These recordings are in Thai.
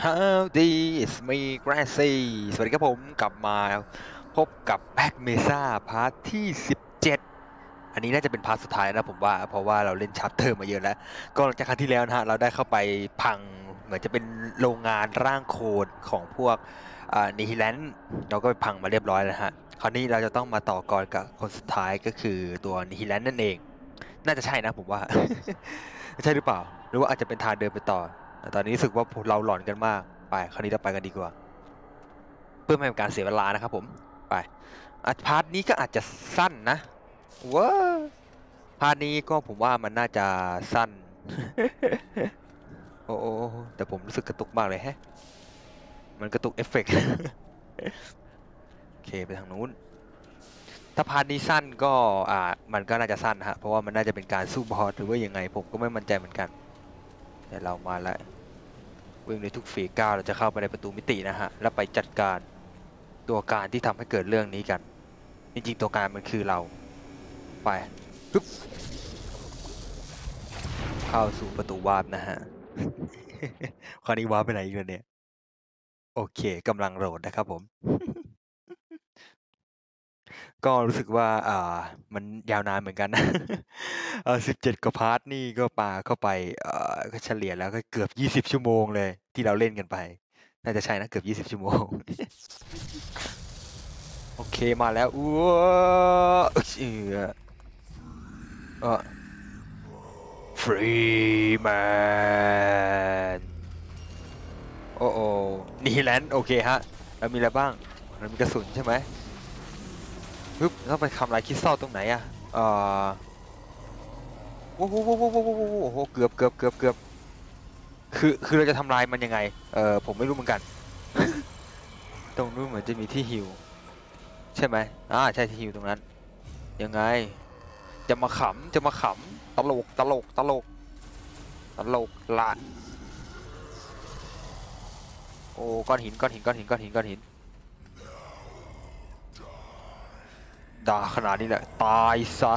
Howdy it's me Grassy สวัสดีครับผมกลับมาพบกับ Back Mesa พาร์ทที่ 17 อันนี้น่าจะเป็นพาร์ทสุดท้ายนะผมว่า เพราะว่าเราเล่นชัปเตอร์มาเยอะแล้ว ก็หลังจากครั้งที่แล้วนะฮะ เราได้เข้าไปพัง เหมือนจะเป็นโรงงานร่างโคลนของพวกนิฮิแลนด์เราก็ไปพังมาเรียบร้อยแล้วฮะ คราวนี้เราจะต้องมาต่อกรกับคนสุดท้ายก็คือตัวนิฮิแลนด์นั่นเอง น่าจะใช่นะผมว่า ใช่หรือเปล่า หรือว่าอาจจะเป็นทางเดินไปต่อ ต่ตอนนี้รู้สึกว่าเราหลอนกันมาก ไป คราวนี้เราไปกันดีกว่า เพื่อไม่ให้เป็นการเสียเวลานะครับผม ไปอะพาร์ทนี้ก็อาจจะสั้นนะว้าพาร์ทนี้ก็ผมว่ามันน่าจะสั้น โอ้โอ้แต่ผมรู้สึกกระตุกมากเลยแฮะ มันกระตุกเอฟเฟกต์โอเคไปทางนู้น ถ้าพาร์ทนี้สั้นก็อ่ามันก็น่าจะสั้นฮะ เพราะว่ามันน่าจะเป็นการสู้บอสหรือว่ายังไงผมก็ไม่มั่นใจเหมือนกันเดี๋ยวเรามาแล้ว วิ่งในทุกฝีก้าวเราจะเข้าไปในประตูมิตินะฮะ แล้วไปจัดการตัวการที่ทำให้เกิดเรื่องนี้กัน จริงๆตัวการมันคือเรา ไปปึ๊บเข้าสู่ประตูวาร์ปนะฮะ คราวนี้วาร์ปไปไหนอีกแล้วเนี่ย โอเคกำลังโหลดนะครับผม ก็รู้สึกว่า อ่า มันยาวนานเหมือนกันนะ เออสิบเจ็ดกว่าพาร์ทนี่ก็ปาเข้าไป เอ่อ ก็เฉลี่ยแล้วก็เกือบยี่สิบชั่วโมงเลย ที่เราเล่นกันไป น่าจะใช่นะ เกือบยี่สิบชั่วโมง โอเคมาแล้วอ้วเออเออฟรีแมนโอ้โอ้นี่แลนด์โอเคฮะแล้วมีอะไรบ้าง เรามีกระสุนใช่ไหม ปึ๊บแล้วไปทำลายคริสตัลตรงไหนอะเอ่อโอ้โหโอ้โหโอ้โหโอ้โหเกือบเกือบเกือบเกือบคือคือเราจะทำลายมันยังไง เออผมไม่รู้เหมือนกัน ตรงนู้นเหมือนจะมีที่ฮิวใช่ไหมอ่าใช่ที่ฮิวตรงนั้น ยังไง จะมาขำจะมาขำตลกตลกตลกตลกละโอ้ก้อนหินก้อนหินก้อนหินก้อนหินก้อนหิน ด่าขนาดนี้แหละตายซะ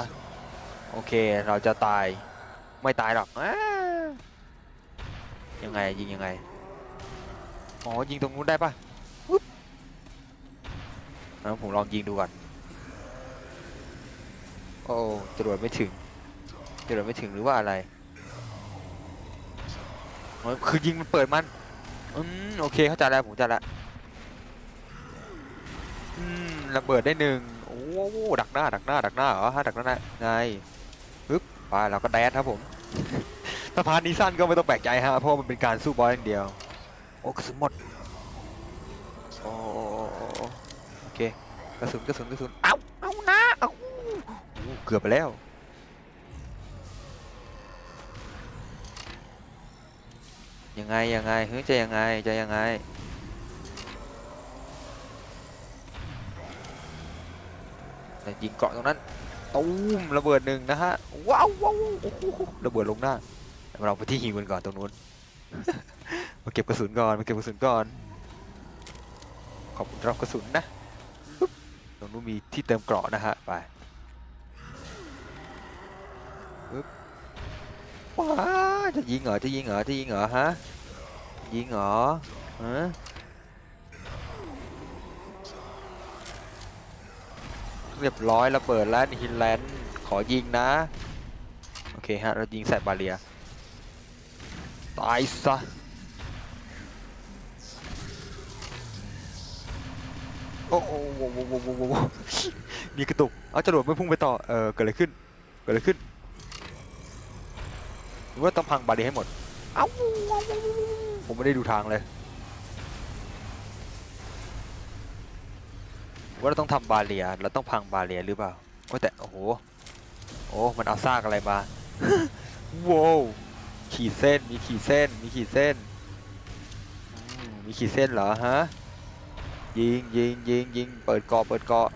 โอเคเราจะตายไม่ตายหรอกอยังไงยิงยังไงอ๋อยิงตรงนู้นได้ปะแล้วผมลองยิงดูก่อนโอ้จรวดไม่ถึงจรวดไม่ถึงหรือว่าอะไรคือยิงมันเปิดมันอืมโอเคเข้าใจแล้วผมเข้าใจแล้วอืมระเบิดได้หนึ่ง โอ้โหดักหน้าดักหน้าดักหน้าเหรอฮะดักหน้าไงปึ๊บไปเราก็แดดครับผมถ้าพาร์ทนี้สั้นก็ไม่ต้องแปลกใจฮะเพราะมันเป็นการสู้บอสอย่างเดียวโอ้กระสุนหมดโอ้โอเคกระสุนกระสุนกระสุนเอ้าเอ้านะเอ้าเกือบไปแล้วยังไงยังไงเฮ้ยจะยังไงจะยังไง แต่ ยิงเกาะตรงนั้นตูมระเบิดหนึ่งนะฮะว้าวว้าวโอ้โหระเบิดลงหน้าเราไปที่หิวกันก่อนตรงนู้นมาเก็บกระสุนก่อนมาเก็บกระสุนก่อนขอบคุณรับกระสุนนะตรงนู้นมีที่เติมเกราะนะฮะไปปึ๊บว้าจะยิงเหรอจะยิงเหรอจะยิงเหรอฮะยิงเหรอฮะ เรียบร้อยระเบิดแล้วฮินแลนด์ขอยิงนะ โอเคฮะ เรายิงใส่บาเรีย ตายซะ โอ้โหโว้โว้โว้โว้โว้โว้มีกระตุก เอาจรวดไม่พุ่งไปต่อ เออเกิดอะไรขึ้น เกิดอะไรขึ้นว่าต้องพังบาเรียให้หมด เอ้าผมไม่ได้ดูทางเลย ว่าเราต้องทำบาเรีย เราต้องพังบาเรียหรือเปล่าว่าแต่ โอ้โห โอ้ มันเอาซากอะไรมาว้าวขีดเส้น มีขีดเส้น มีขีดเส้น มีขีดเส้นเหรอฮะ ยิงยิงยิงยิงเปิดเกาะเปิดเกาะ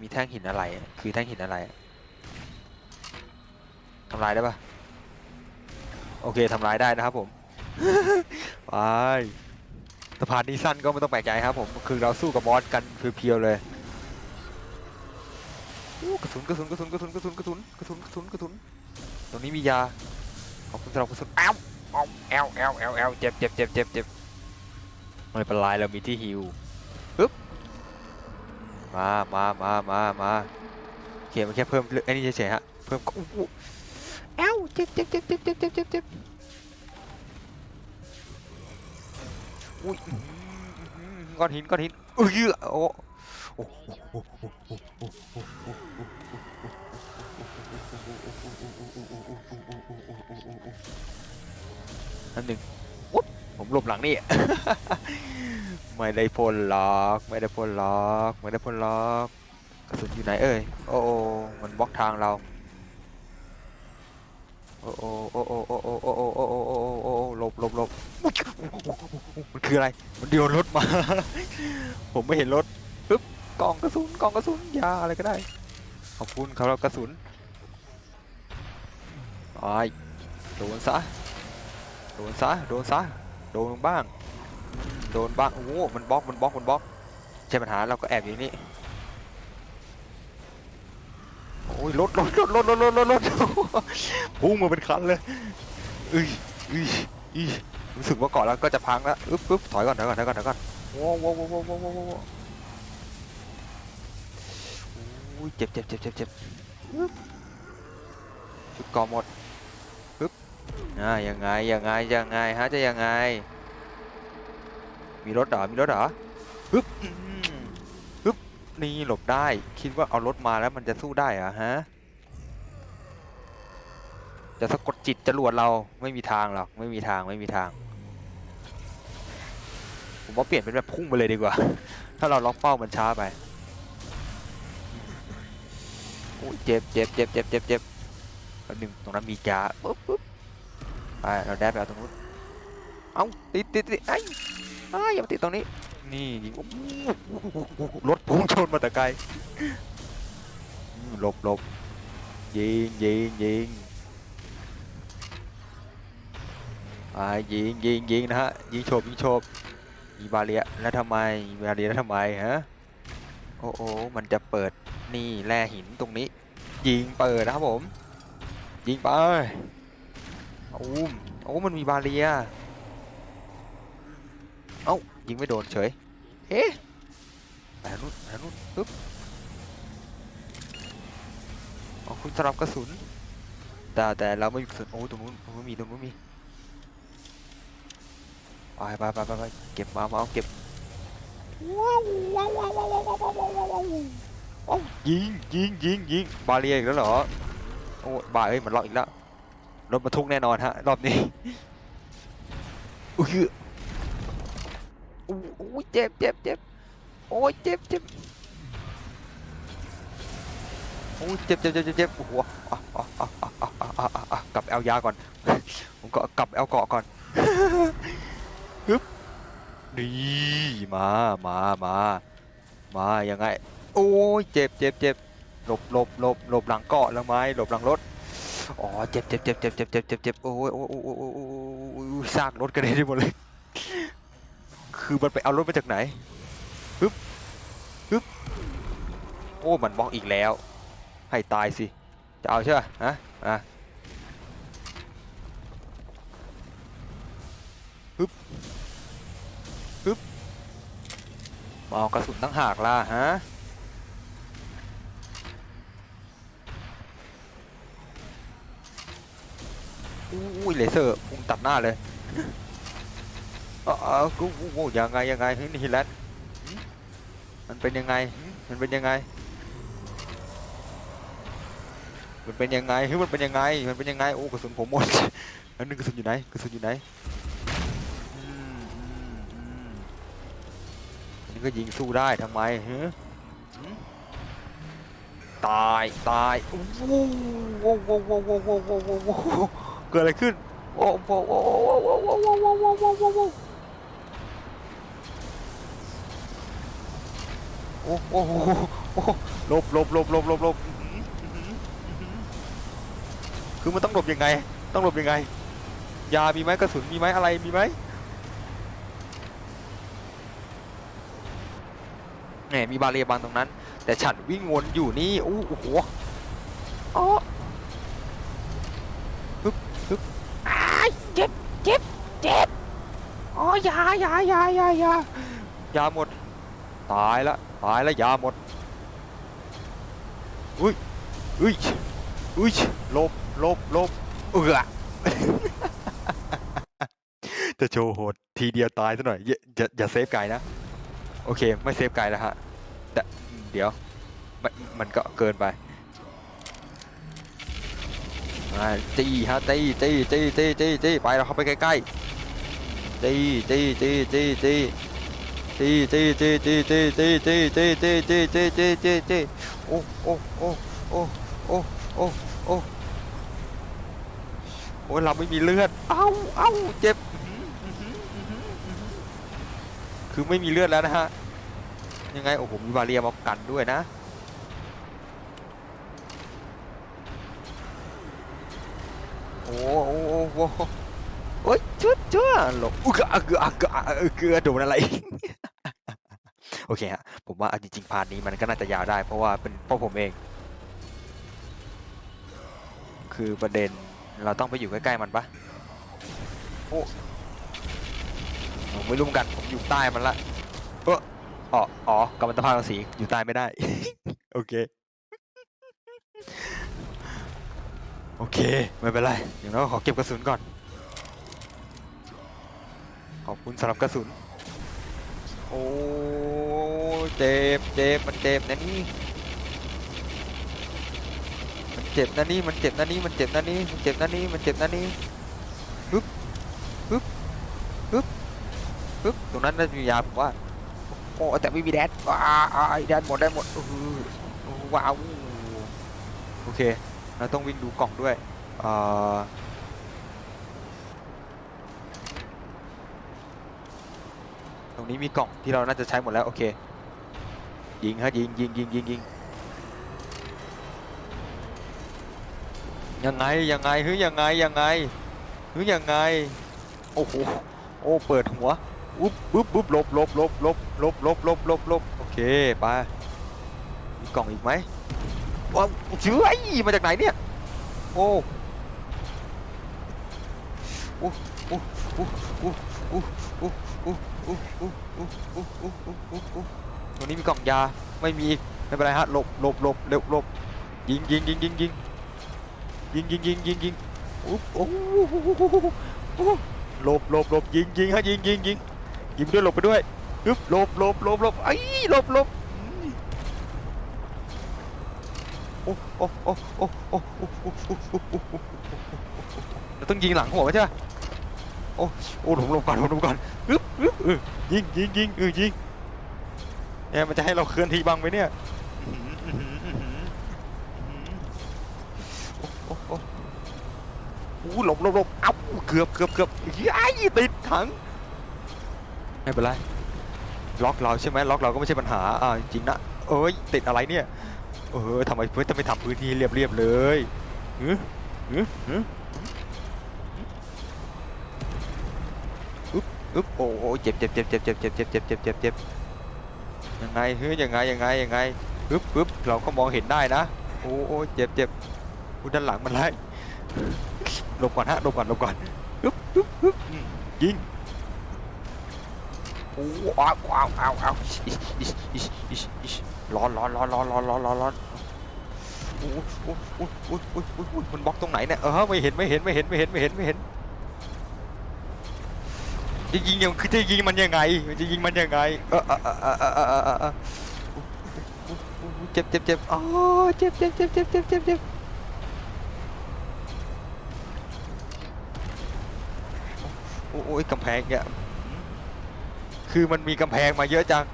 มีแท่งหินอะไร คือแท่งหินอะไรทำลายได้ปะโอเคทำลายได้นะครับผม ไป สะพานนี้สั้นก็ไม่ต้องแปลกใจครับผมคือเราสู้กับมอสกันเพียวๆเลยกระสุนกระสุนกระสุนกระสุนกระสุนกระสุนกระสุนกระสุนกระสุนตรงนี้มียาขอบคุณสำหรับกระสุนแอลแอลแอลแอลแอลเจ็บเจ็บเจ็บเจ็บเจ็บไม่เป็นไรเรามีที่ฮิวปึ๊บมามามามามาเขียนมันแค่เพิ่มไอ้นี่เฉยๆฮะเพิ่มก็อ้แอลเจ็บเจ็บเจ็บเจ็บเจ็บเจ็บ อุ้ยก้อนหินก้อนหินเยอะโอ้นั่นหนึ่งผมหลบหลังนี่ ไม่ได้พลล็อก ไม่ได้พลล็อก ไม่ได้พลล็อกกระสุนอยู่ไหนเอ้ย โอ้โอ้มันบล็อกทางเรา โอ้โอ้โอ้โอ้โอ้โอ้โอ้โอ้โอ้โอโอ้โอหลบหลบหลบ มันคืออะไร มันเดียวรถมา ผมไม่เห็นรถปึ๊บกล่องกระสุนกล่องกระสุนยาอะไรก็ได้ ขอบคุณครับกระสุนไอ้โดนซะ โดนซะ โดนซะ โดนบ้าง โดนบ้าง โอ้โหมันบล็อก มันบล็อก มันบล็อก ใช่ปัญหาเราก็แอบอยู่นี่ โอ้ยรถรถรถรถรถรถรถพุ่งมาเป็นคันเลย อึ้ยอึ้ยอึ้ย รู้สึกว่าเกาะแล้วก็จะพังแล้วอึ๊บปึ๊บถอยก่อนถอยก่อนถอยก่อนถอยก่อนโว้โว้โว้โว้โว้โว้โว้อุ้ยเจ็บเจ็บเจ็บเจ็บเจ็บชุดเกาะหมดปึ๊บอ่ายังไงยังไงยังไงฮะจะยังไง มีรถเหรอมีรถเหรอปึ๊บปึ๊บนี่หลบได้ คิดว่าเอารถมาแล้วมันจะสู้ได้อะฮะ จะสะกดจิตจรวดเราไม่มีทางหรอกไม่มีทางไม่มีทาง ผมว่าเปลี่ยนเป็นแบบพุ่งไปเลยดีกว่า ถ้าเราล็อกเป้ามันช้าไปโอ้ยเจ็บเจ็บเจ็บเจ็บเจ็บเจ็บแล้นึงตรงนั้นมีจ้าปุ๊บปุ๊บไปเราแดบไปเอาตรงนู้นเอาติดติดติดไอ้ไอ้อย่ามาติดตรงนี้นี่ยิงรถพุ่งชนมาแต่ไกลหลบหลบยิงยิงยิง ยิงยิงยิงนะฮะยิงโฉบยิงโฉบมีบาเลียแล้วทำไมมีบาเลียแล้วทำไมฮะโอ้โอ้มันจะเปิดนี่แร่หินตรงนี้ ยิงเปิดนะครับผม ยิงไปโอ้มโอ้มันมีบาเลียเอ้ายิงไม่โดนเฉยเอ๊ะแหนนู่นแหนุสนปึ๊บโอ้คุณสลับกระสุนแต่แต่เราไม่มีกระสุนโอ้ตรงนู้นตรงนู้นมีตรงนู้นมี ไปไปไปไปเก็บมาเอาเก็บยิงยิงยิงยิงบาเรียอีกแล้วเหรอโอ้บาเอ้ยมันล็อกอีกแล้วรถมาทุกแน่นอนฮะรอบนี้อุ้ยอุ้ยเจ็บเจ็บเจ็บโอ้ยเจ็บเจ็บโอ้ยเจ็บเจ็บเจ็บเจ็บหัวกลับเอายาก่อนผมก็กลับเอลเกาะก่อน ฮึบนี่มามามามายังไง โอ้ยเจ็บเจ็บเจ็บหลบหลบหลบหลบหลังเกาะแล้วไหมหลบหลังรถอ๋อเจ็บเจ็บเจ็บเจ็บเจ็บเจ็บเจ็บเจ็บโอ้ยโอ้ยโอ้ยโอ้ยโอ้ยซากรถกันเด็ที่หมดเลย คือมันไปเอารถมาจากไหนฮึบฮึบโอ้มันบล็องอีกแล้ว ให้ตายสิ จะเอาใช่ไหมฮะอะ มองกระสุนตั้งหากล่ะฮะอุ้ยเลเซอร์พุ่งตัดหน้าเลยเออเออกูกูยังไงยังไงนี่ฮิลันมันเป็นยังไงมันเป็นยังไงมันเป็นยังไงมันเป็นยังไง มันเป็นยังไง โอ้กระสุนผมหมดอันนึงกระสุนอยู่ไหน กระสุนอยู่ไหน ก็ยิงสู้ได้ทำไมฮะตายตายโอ้โหโอ้โหโอ้โหโอ้โหโอ้เกิดอะไรขึ้นโอ้โหโอ้โหโอ้โหโอ้โหโอ้โหโอ้โหโอ้โหลบลบลบลบลบลบคือมันต้องหลบยังไง ต้องหลบยังไง ยามีไหมกระสุนมีไหมอะไรมีไหม แหมมีบาเรียบังตรงนั้น แต่ฉันวิ่งวนอยู่นี่อู้โอ้โหอ๋อฮึบฮึบอ้ายเจ็บเจ็บยายายายายายาหมด ตายละตายละยาหมดอุ้ยอุ้ยอุ้ยหลบหลบหลบเอือจะโชว์โหดทีเดียวตายซะหน่อยอย่าอย่าอย่าเซฟไก่นะ โอเค ไม่เซฟไก่แล้วฮะเดเดี๋ยวมนมันก็เกินไปมาตีฮะตีตีตีตีตีตีไปเราเข้าไปใกล้ๆตีตีตีตีตีตีตีตีตีตีตีตีตีตีตีตีตีตีตีโอ้โอ้โอ้โอ้โอ้โอ้โอ้โอ้เราไม่มีเลือดเอ้าเอ้าเจ็บ คือไม่มีเลือดแล้วนะฮะ ยังไงโอ้โหมีบาเรียมากันด้วยนะ โอ้โอ้โอ้โอ้โอ้ยเจ้าเจ้าหลบอุกอะเกืออะเกืออะเออเกือโดนอะไร โอเคฮะ ผมว่าเอาจริงๆพาร์ทนี้มันก็น่าจะยาวได้ เพราะว่าเป็นเพราะผมเอง คือประเด็นเราต้องไปอยู่ใกล้ๆมันปะโอ้ ผมไม่รู้เหมือนกันผมอยู่ใต้มันละเอออ๋ออ๋อกัมมันตภาพรังสีอยู่ใต้ไม่ได้ โอเค โอเค ไม่เป็นไร อย่างน้อยขอเก็บกระสุนก่อน ขอบคุณสำหรับกระสุน โอ้เจ็บเจ็บมันเจ็บนะนี่มันเจ็บนะนี่มันเจ็บนะนี่มันเจ็บนะนี่มันเจ็บนะนี่มันเจ็บนะนี่ปึ๊บปึ๊บปึ๊บ ปึ๊บตรงนั้นน่าจะมียาผมว่าโอ้แต่ไม่มีแดดว้าไอแดดหมดได้หมดเออว้าวโอเค เราต้องวิ่งดูกล่องด้วยเอ่อตรงนี้มีกล่องที่เราน่าจะใช้หมดแล้วโอเค ยิงฮะยิงยิงยิงยิงยิงยังไงยังไงเฮ้ยยังไงยังไงเฮ้ยยังไง โอ้โหโอ้เปิดหัว อุ๊บปุ๊บปุ๊บลบลบลบลบลบลบลบลบลบโอเคไปมีกล่องอีกไหมว้าวเชื่อยมาจากไหนเนี่ยโอ้โอ้โอ้โอ้โอ้โอ้โอ้โอ้โอ้โอ้โอ้โอ้โอ้โอ้โอ้โอ้ตรงนี้มีกล่องยาไม่มีไม่เป็นไรฮะหลบหลบหลบเร็วหลบยิงยิงยิงยิงยิงยิงยิงยิงยิงยิงวุบโอ้โอ้หลบหลบหลบยิงยิงฮะยิงยิงยิง ยิงไปด้วยหลบไปด้วยฮึบหลบหลบหลบหลบไอ้หลบหลบโอ้โอ้โอ้โอ้โอ้เราต้องยิงหลังหัวใช่ไหโอ้โอ้หลบหลบก่อนหลบหลบก่อนฮึบฮึบเออยิงยิงยิงเออยิงเนี่ยมันจะให้เราเคลื่อนที่บังไปเนี่ยโอ้โอ้หลบหลบหลบเอ้าเกือบเกือบเกือบย้ยติดถัง ไม่เป็นไรล็อกเราใช่ไหมล็อกเราก็ไม่ใช่ปัญหาอ่าจริงนะเอ้ยติดอะไรเนี่ยเออทำไมเพื่อนจะไม่ทำพื้นที่เรียบๆเลยหือหือหืออึ๊บอึ๊บโอ้โหเจ็บเจ็บเจ็บเจ็บเจ็บเจ็บเจ็บเจ็บเจ็บเจ็บเจ็บยังไงเฮ้ยยังไงยังไงยังไงอึ๊บอึ๊บเราก็มองเห็นได้นะโอ้โหเจ็บเจ็บอุยด้านหลังมันไล่หลบก่อนฮะหลบก่อนหลบก่อนอึ๊บอึ๊บอึ๊บยิง โอ้ว้าวว้าวว้าวว้าวอิชอิชอิชอิชอิชร้อนร้อนร้อนร้อนร้อนร้อนร้อนร้อนโอ้โอ้โอ้โอ้โอ้โอ้โอ้มันบล็อกตรงไหนเนี่ยเออไม่เห็นไม่เห็นไม่เห็นไม่เห็นไม่เห็นไม่เห็นจะยิงยังคือจะยิงมันยังไงมันจะยิงมันยังไงเออเออเออเออเออเออเจ็บเจ็บเจ็บอ๋อเจ็บเจ็บเจ็บเจ็บเจ็บเจ็บเจ็บโอ้ยกำแพงเนี่ย คือมันมีกำแพงมาเยอะจัง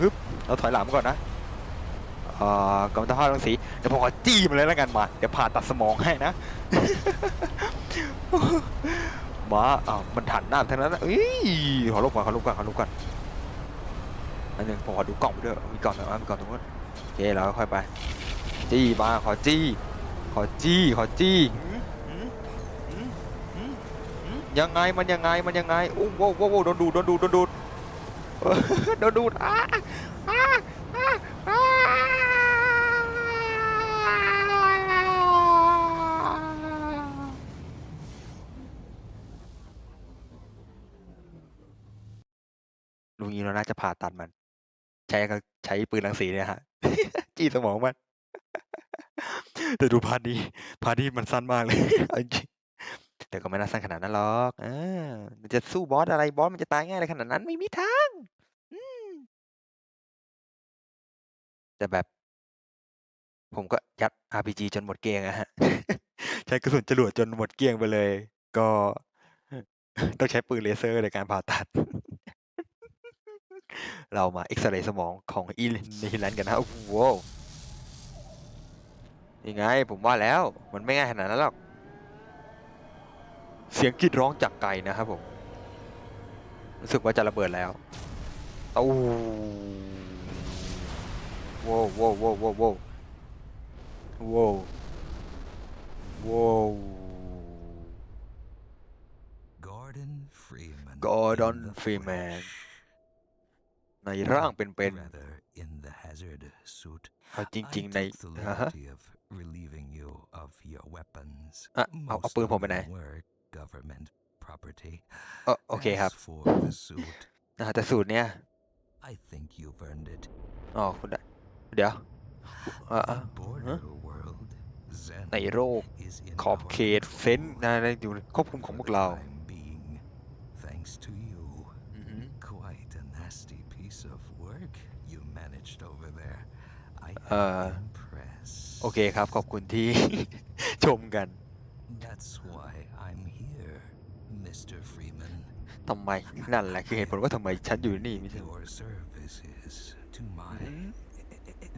ฮึบเราถอยหลังก่อนนะอ่ากำมะตภาพรังสีเดี๋ยวผมขอจี้มันเลยแล้วกันมา เดี๋ยวผ่าตัดสมองให้นะมาอ้าวมันถันหน้าไปทางนั้นนะเอ้ยขอลบก่อนขอลบก่อนขอลบก่อนอันหนึ่งผมขอดูกล่องไปด้วยมีกล่องหนึ่งอะมีกล่องตรงนู้นโอเคเราค่อยไป จี้มาขอจี้ ขอจี้ขอจี้ยังไงมันยังไงมันยังไงโอ้โหโว้โว้โดนดูโดนดูโดนดู โดนดูดอ้าอ้าอ้าอ้าลุงนี้เราน่าจะผ่าตัดมัน ใช้ก็ใช้ปืนรังสีเนี่ยฮะ จี้สมองมัน แต่ดูพาร์ทนี้พาร์ทนี้มันสั้นมากเลยเอาจริง แต่ก็ไม่น่าสั้นขนาดนั้นหรอกเออมันจะสู้บอสอะไรบอสมันจะตายง่ายอะไรขนาดนั้นไม่มีทางอืมแต่แบบ ผมก็ยัด RPG จนหมดเกลี้ยงอะฮะ ใช้กระสุนจรวดจนหมดเกลี้ยงไปเลย ก็ ต้องใช้ปืนเลเซอร์ในการผ่าตัด เรามาเอ็กซเรย์สมองของอีนิฮิแลนกันนะโอ้โหยังไง ผมว่าแล้ว มันไม่ง่ายขนาดนั้นหรอก เสียงกรีดร้องจากไกลนะครับผม รู้สึกว่าจะระเบิดแล้วตู้โว้วโว้วโว้วโว้วโว้วโว้วโว้ว Gordon Freeman. Gordon in the Freeman. flesh. ในร่างเป็นเป็น Rather in the hazard suit. เอาจ I ริงๆใน took the ฮะฮะ liberty of relieving you of your weapons. อะเอาเอา Most ปืน of ผมไปไหน them were government property. เออโอเคครับ As for the suit, นะแต่สูตรเนี้ย I think you've earned it. อ๋อคุณได้เดี๋ยว เอ่อ The ฮะ border world, Zen, ในโลก is in ขอบ our เขต control เฟ้นนะในอยู่ในควบคุมของ for พวก the เรา time being. Thanks to you. อือหือ Quite a nasty piece of work you managed over there. I Uh, am impressed. โอเคครับ ขอบคุณที่ ชมกัน ทำไมนั่นแหละคือเหตุผลว่าทำไมฉันอยู่นี่ไม่ใช่ Your services to my Mhm.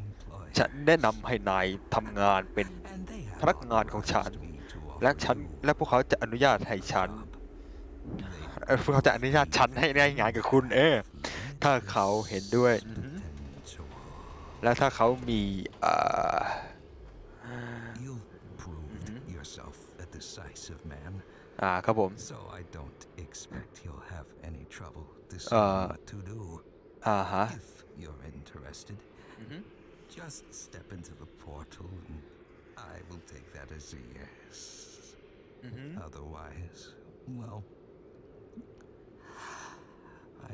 employer. ฉันแนะนำให้นายทำงานเป็น And they have พนักงานของฉัน authorized me to และ offer ฉัน you และพวกเขาจะอนุญาตให้ฉัน job. They เอ่อพวกเขาจะอนุญาตฉันให้ได้งานกับคุณ เออถ้าเขาเห็นด้วยอือหือ potential. แล้วถ้าเขามีเอ่อ You've proved Mhm. yourself a decisive man. อ่าครับผม So I don't expect you'll have any trouble Uh, deciding what to do. อ่าฮะ If you're interested, อือหือ just step into the portal and I will take that as a yes. อือหือ Otherwise, well,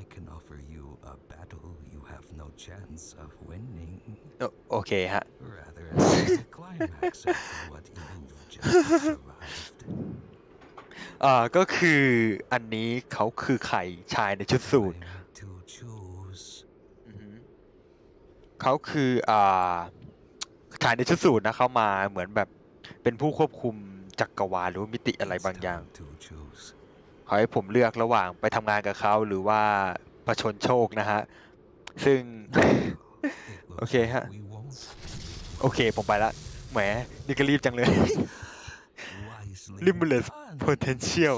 I can offer you a battle you have no chance of winning. โอโอเคฮะ Rather than a climax after what you've just survived. อ่าก็คืออันนี้เขาคือไข่ชายในชุดสูท Time to choose. อือหือเขาคืออ่าชายในชุดสูทนะเขามาเหมือนแบบเป็นผู้ควบคุมจักรวาลหรือว่ามิติอะไร It's บางอย่าง time to choose. ขอให้ผมเลือกระหว่างไปทำงานกับเขาหรือว่าประชนโชคนะฮะ ซึ่ง It looks Okay, like huh? we won't. โอเค ผมไปละ แหม นี่ก็รีบจังเลย limitless potential.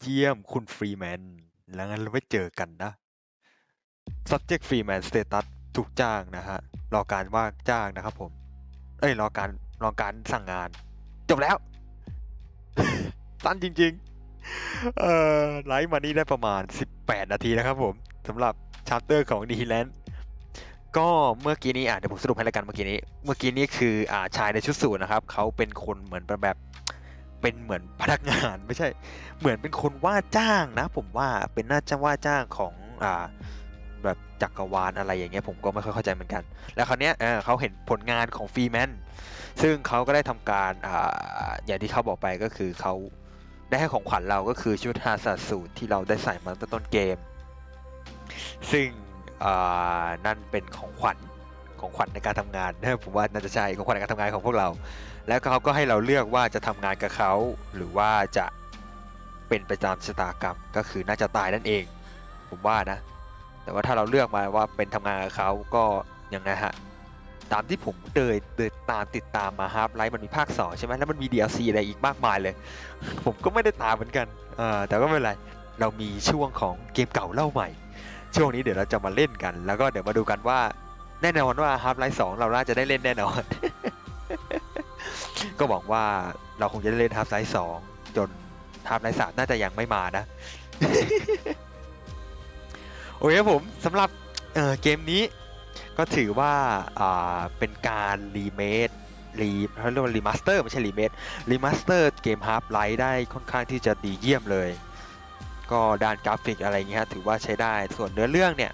เยี่ยมคุณฟรีแมน แล้วงั้นเราไว้เจอกันนะ subject freeman status ถูกจ้างนะฮะ รอการว่าจ้างนะครับผม เอ้ย รอการ รอการสั่งงาน จบแล้ว สั้นจริง ๆ เอ่อไลฟ์มานี่ได้ประมาณ 18 นาทีนะครับผมสำหรับชาร์เตอร์ของดีแลนด์ก็เมื่อกี้นี้อะเดี๋ยวผมสรุปให้แล้วกันเมื่อกี้นี้ เมื่อกี้นี้คืออ่าชายในชุดสูทนะครับเขาเป็นคนเหมือนแบบเป็นเหมือนพนักงานไม่ใช่ เหมือนเป็นคนว่าจ้างนะ ผมว่าเป็นน่าจะว่าจ้างของอ่า แบบจักรวาลอะไรอย่างเงี้ยผมก็ไม่ค่อยเข้าใจเหมือนกัน แล้วคราวเนี้ยเเขาเห็นผลงานของฟรีแมนซึ่งเขาก็ได้ทำการออย่างที่เขาบอกไปก็คือเขาได้ให้ของขวัญเราก็คือชุดฮาซาสูตรที่เราได้ใส่มาตั้งต้นเกม ซึ่งนั่นเป็นของขวัญของขวัญในการทำงานนะผมว่าน่าจะใช่ของขวัญในการทำงานของพวกเรา แล้วเขาก็ให้เราเลือกว่าจะทำงานกับเขาหรือว่าจะเป็นไปตามชะตากรรมก็คือน่าจะตายนั่นเอง ผมว่านะ แต่ว่าถ้าเราเลือกมาว่าเป็นทำงานกับเขาก็ยังไงฮะตามที่ผมเดินเดินตามติดตามมาฮาร์ l ไลท์มันมีภาค2ใช่ไหมแล้วมันมี DLC อะไรอีกมากมายเลย ผมก็ไม่ได้ตามเหมือนกันอ่าแต่ก็ไม่เป็นไรเรามีช่วงของเกมเก่าเล่าใหม่ ช่วงนี้เดี๋ยวเราจะมาเล่นกัน แล้วก็เดี๋ยวมาดูกันว่าแน่นอนว่าฮาร์ l ไลท์2เราน่าจะได้เล่นแน่นอน ก็หวังว่าเราคงจะได้เล่นฮาร์ l ไลท์2จนฮาร์ l ไลท์3น่าจะยังไม่มานะ โอเคครับผมสำหรับเเกมนี้ก็ถือว่าอ่าเป็นการรีเมครีเขาเรียกว่ารีมาสเตอร์ไม่ใช่รีเมครีมาสเตอร์เกมฮาร์ l ไลท์ได้ค่อนข้างที่จะดีเยี่ยมเลย ก็ด้านกราฟิกอะไรเงี้ยฮะถือว่าใช้ได้ส่วนเนื้อเรื่องเนี่ย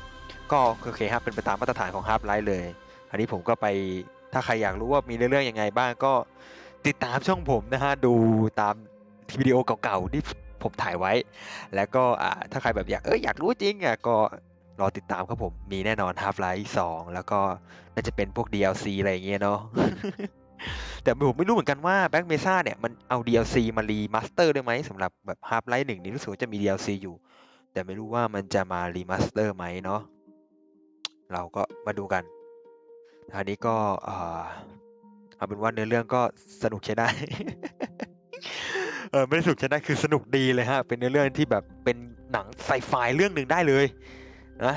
ก็โอเคครับเป็นไปตามมาตรฐานของ Half Life เลย อันนี้ผมก็ไปถ้าใครอยากรู้ว่ามีเนื้อเรื่องยังไงบ้างก็ติดตามช่องผมนะฮะดูตามวิดีโอเก่าๆที่ ผมถ่ายไว้ แล้วก็ถ้าใครแบบอยากเอออยากรู้จริงอะก็รอติดตามครับผมมีแน่นอน Half Life 2 แล้วก็น่าจะเป็นพวก DLC อะไรอย่างเงี้ยเนาะแต่ผมไม่รู้เหมือนกันว่า Back Mesa เนี่ยมันเอา DLC มารีมาสเตอร์ได้ไหมสำหรับแบบ Half Life 1 นี่รู้สึกว่าจะมี DLC อยู่ แต่ไม่รู้ว่ามันจะมารีมาสเตอร์ไหมเนาะเราก็มาดูกันอันนี้ก็เอ่อเอาเป็นว่าเนื้อเรื่องก็สนุกใช้ได้ เออไม่ได้สนุกใช้ได้คือสนุกดีเลยฮะ เป็นเนื้อเรื่องที่แบบเป็นหนังไซไฟเรื่องหนึ่งได้เลยนะ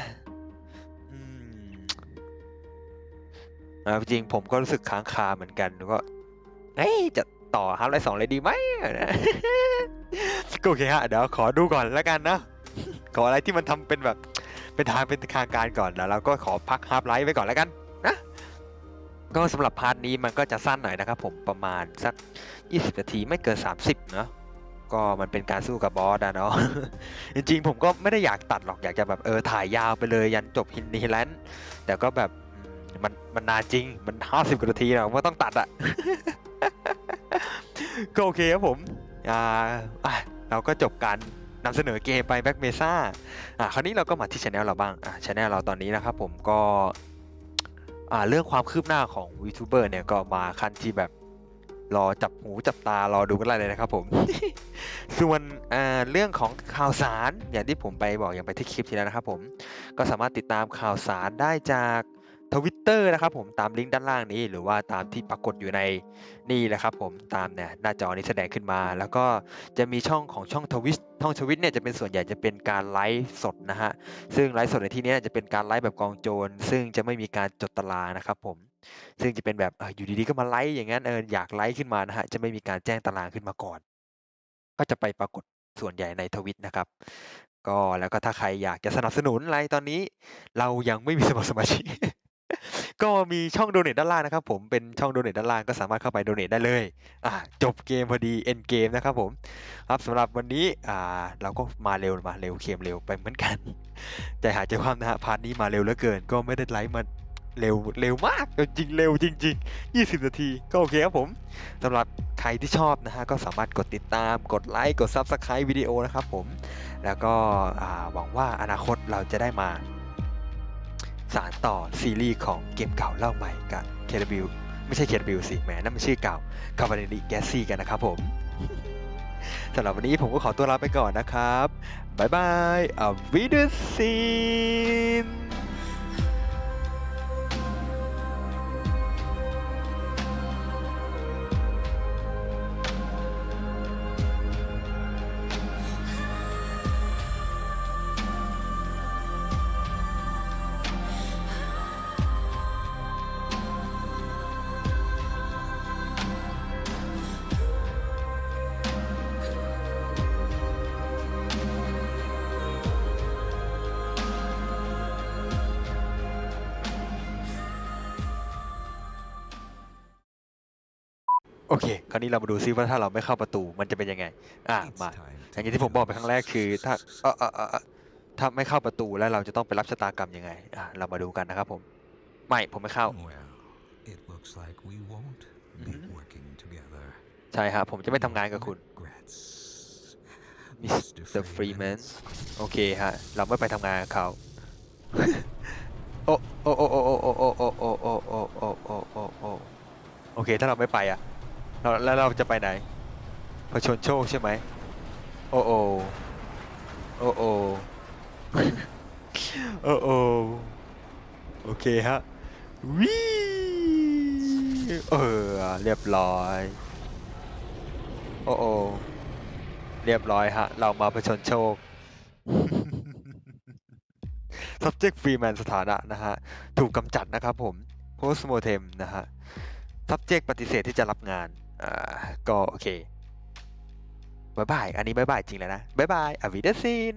อ่าจริงผมก็รู้สึกค้างคาเหมือนกันแล้วก็เอ้ยจะต่อฮาร์ดไลท์สองเลยดีไหมก็โอเคฮะ เดี๋ยวขอดูก่อนแล้วกันนะ ขออะไรที่มันทำเป็นแบบ เป็นทางเป็นทางการก่อนแล้วเราก็ขอพักฮาร์ l ไลท์ไว้ก่อนแล้วกันนะ ก็สำหรับพาร์ทนี้มันก็จะสั้นหน่อยนะครับผมประมาณสัก 20 นาทีไม่เกิน 30 เนาะก็มันเป็นการสู้กับบอสอะเนาะจริงๆ ผมก็ไม่ได้อยากตัดหรอกอยากจะแบบเออถ่ายยาวไปเลยยันจบฮินนีแลนด์แต่ก็แบบมันมันนานจริงมัน 50กว่านาทีเราก็ต้องตัดอะก็โอเคครับผมอ่าเราก็จบการนำเสนอเกมไปแบ็กเมซ่าอะคราวนี้เราก็มาที่ช anel เราบ้างอะช anel เราตอนนี้นะครับผมก็ อ่าเรื่องความคืบหน้าของวีทูเบอร์เนี่ยก็มาขั้นที่แบบรอจับหูจับตารอดูกันเลยนะครับผม ส่วนอ่าเรื่องของข่าวสารอย่างที่ผมไปบอกอย่างไปที่คลิปที่แล้วนะครับผม ก็สามารถติดตามข่าวสารได้จาก ทวิตเตอร์นะครับผมตามลิงก์ด้านล่างนี้หรือว่าตามที่ปรากฏอยู่ในนี่แหละครับผมตามเนี่ยหน้าจอนี้แสดงขึ้นมา แล้วก็จะมีช่องของช่องทวิตช่องทวิตเนี่ยจะเป็นส่วนใหญ่จะเป็นการไลฟ์สดนะฮะซึ่งไลฟ์สดในที่นี้จะเป็นการไลฟ์แบบกองโจร ซึ่งจะไม่มีการจดตารางนะครับผมซึ่งจะเป็นแบบเอออยู่ดีๆก็มาไลฟ์อย่างนั้นเอออยากไลฟ์ขึ้นมานะฮะจะไม่มีการแจ้งตารางขึ้นมาก่อน ก็จะไปปรากฏส่วนใหญ่ในทวิตนะครับก็แล้วก็ถ้าใครอยากจะสนับสนุนอะไรตอนนี้ เรายังไม่มีสมัครสมาชิก ก็มีช่องโดเน a ด้านล่างนะครับผมเป็นช่องโดเน a ด้านล่างก็สามารถเข้าไปโดเน a ได้เลยอะจบเกมพอดีเอ็นเกมนะครับผมครับสำหรับวันนี้อ่าเราก็มาเร็วมาเร็วเกมเร็วไปเหมือนกันใจหายใจความนะฮะพาร์ทนี้มาเร็วเหลือเกิน ก็ไม่ได้ไลฟ์มาเร็วเร็วมากจริงเร็วจริง ๆ 20 นาทีก็โอเคครับผมสำหรับใครที่ชอบนะฮะก็สามารถกดติดตามกดไลค์กด Subscribe วิดีโอนะครับผม แล้วก็หวังว่าอนาคตเราจะได้มา สารต่อซีรีส์ของเกมเก่าเล่าใหม่กับเคดบิลไม่ใช่เคดบิลสิแหมนั่นมันชื่อเก่าคาบาเนดิแกซี่กันนะครับผมสำหรับวันนี้ผมก็ขอตัวลาไปก่อนนะครับ บ๊ายบายอวิดซีน เค คราวนี้เรามาดูซิว่าถ้าเราไม่เข้าประตูมันจะเป็นยังไง อะ It's มา time อย่าง to ที่ผมบอกไปครั้งแรกคือ kill ถ้า this. เออเออเออเออถ้าไม่เข้าประตูแล้วเราจะต้องไปรับชะตากรรมยังไง อะเรามาดูกันนะครับผม ไม่ ผมไม่เข้า Well, it looks like we won't be Mhm. working together. ใช่ครับ ผมจะไม่ทำงานกับคุณ Regrets, Mr. Freeman Freemans. โอเคฮะ เราไม่ไปทำงานกับเขาโอ้โอ้โอ้โอ้โอ้โอ้โอ้โอ้โอ้โอ้โอ้โอ้โอ้โอ้โอเค ถ้าเราไม่ไปอะ เราแล้วเราจะไปไหนผชนโชคใช่ไหมโอ้โอโอ้โอ้โอ้โอโอเคฮะวิเออเรียบร้อยโอ้โอเรียบร้อยฮะ เรามาผชนโชค subject freeman สถานะนะฮะ ถูกกำจัดนะครับผม post mortem นะฮะ subject ปฏิเสธที่จะรับงาน อ่าก็โอเคบายบาย อันนี้บายบายจริงแล้วนะบายบายอวิเดซิน